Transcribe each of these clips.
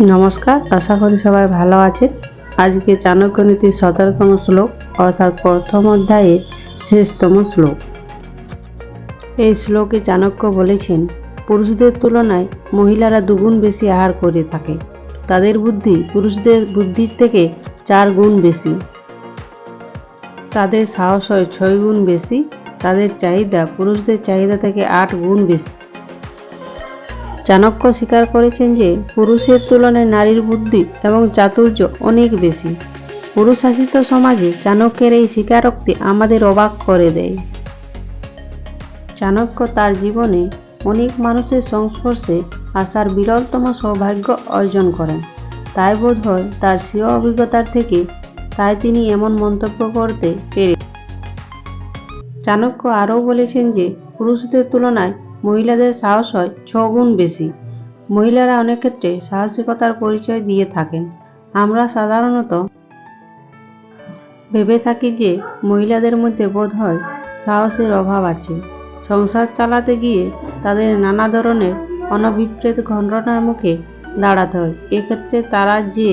নমস্কার, আশা করি সবাই ভালো আছেন। আজকে চাণক্য নীতির সতেরোতম শ্লোক, অর্থাৎ প্রথম অধ্যায়ে শেষতম শ্লোক। এই শ্লোকে চাণক্য বলেছেন, পুরুষদের তুলনায় মহিলারা দুগুণ বেশি আহার করে থাকে। তাদের বুদ্ধি পুরুষদের বুদ্ধির থেকে চার গুণ বেশি। তাদের সাহস হয় ছয় গুণ বেশি। তাদের চাহিদা পুরুষদের চাহিদা থেকে আট গুণ বেশি। চাণক্য স্বীকার করেছেন যে পুরুষের তুলনায় নারীর বুদ্ধি এবং চাতুর্য অনেক বেশি। পুরুষ শাসিত সমাজে চাণক্যের এই স্বীকারোক্তি আমাদের অবাক করে দেয়। চাণক্য তার জীবনে অনেক মানুষের সংস্পর্শে আসার বিরলতম সৌভাগ্য অর্জন করেন। তাই বোধ হয় তার স্বীয় অভিজ্ঞতার থেকে তাই তিনি এমন মন্তব্য করতে পেরে চাণক্য আরও বলেছেন যে পুরুষদের তুলনায় মহিলাদের সাহস হয় ছগুণ বেশি। মহিলারা অনেক ক্ষেত্রে সাহসিকতার পরিচয় দিয়ে থাকেন। আমরা সাধারণত ভেবে থাকি যে মহিলাদের মধ্যে বোধ হয় সাহসের অভাব আছে। সংসার চালাতে গিয়ে তাদের নানা ধরনের অনভিপ্রেত ঘটনার মুখে দাঁড়াতে হয়। এক্ষেত্রে তারা যে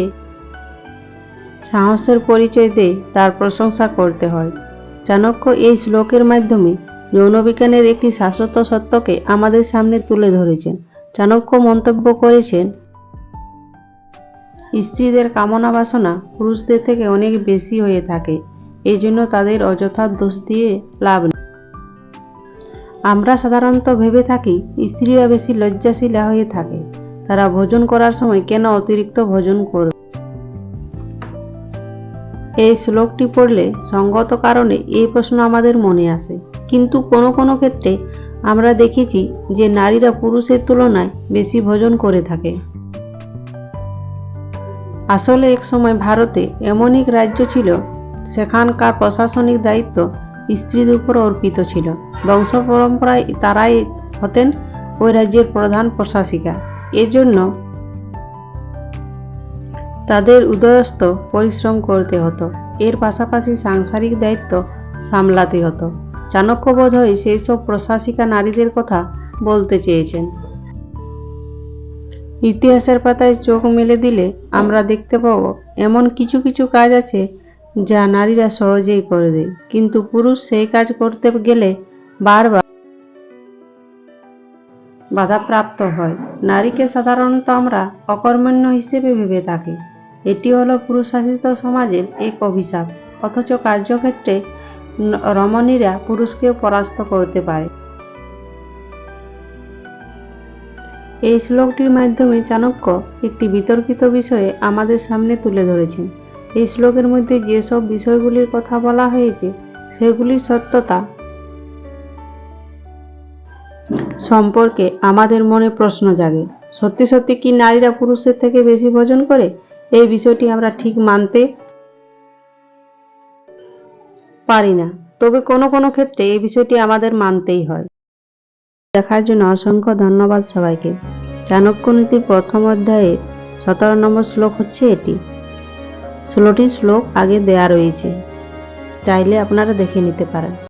সাহসের পরিচয় দেয়, তার প্রশংসা করতে হয়। চাণক্য এই শ্লোকের মাধ্যমে যৌনবিজ্ঞানের একটি শাশ্বত সত্যকে আমাদের সামনে তুলে ধরেছেন। চাণক্য মন্তব্য করেছেন, স্ত্রীদের কামনা বাসনা পুরুষদের থেকে অনেক বেশি হয়ে থাকে এই জন্য তাদের অযথা দোষ দিয়ে লাভ নেই। আমরা সাধারণত ভেবে থাকি, স্ত্রীরা বেশি লজ্জাশীলা হয়ে থাকে। তারা ভোজন করার সময় কেন অতিরিক্ত ভোজন করবে? এই শ্লোকটি পড়লে সঙ্গত কারণে এই প্রশ্ন আমাদের মনে আসে। কিন্তু কোনো কোনো ক্ষেত্রে আমরা দেখেছি যে নারীরা পুরুষের তুলনায় বেশি ভোজন করে থাকে। আসলে এক সময় ভারতে এমন এক রাজ্য ছিল, সেখানকার প্রশাসনিক দায়িত্ব স্ত্রীদের উপর অর্পিত ছিল। বংশ পরম্পরায় তারাই হতেন ওই রাজ্যের প্রধান প্রশাসিকা। এজন্য তাদের উদয়স্ত পরিশ্রম করতে হতো। এর পাশাপাশি সাংসারিক দায়িত্ব সামলাতে হতো। চাণক্য বোধ হয় সেই সব প্রশাসিকা নারীদের কথা বলতে চেয়েছেন। ইতিহাসের পাতায় চোখ মেলে দিলে আমরা দেখতে পাব, এমন কিছু কিছু কাজ আছে যা নারীরা সহজেই করে দেয়। কিন্তু পুরুষ সেই কাজ করতে গেলে বারবার বাধাপ্রাপ্ত হয়। নারীকে সাধারণত আমরা অকর্মণ্য হিসেবে ভেবে থাকি। এটি হলো পুরুষশাসিত সমাজের এক অভিশাপ, অথচ কার্যক্ষেত্রে রমণীরা পুরুষকে পরাস্ত করতে পারে। এই শ্লোকটির মাধ্যমে চাণক্য একটি বিতর্কিত বিষয়ে আমাদের সামনে তুলে ধরেছেন। এই শ্লোকের মধ্যে যেসব বিষয়গুলির কথা বলা হয়েছে, সেগুলির সত্যতা সম্পর্কে আমাদের মনে প্রশ্ন জাগে। সত্যি সত্যি কি নারীরা পুরুষের থেকে বেশি ভোজন করে? এই বিষয়টি আমরা ঠিক মানতে পারি না। তবে কোনো কোনো ক্ষেত্রে এই বিষয়টি আমাদের মানতেই হয়। দেখার জন্য অসংখ্য ধন্যবাদ সবাইকে। চাণক্য নীতির প্রথম অধ্যায়ে সতেরো নম্বর শ্লোক হচ্ছে এটি। ষোলোটি শ্লোক আগে দেয়া রয়েছে। চাইলে আপনারা দেখে নিতে পারেন।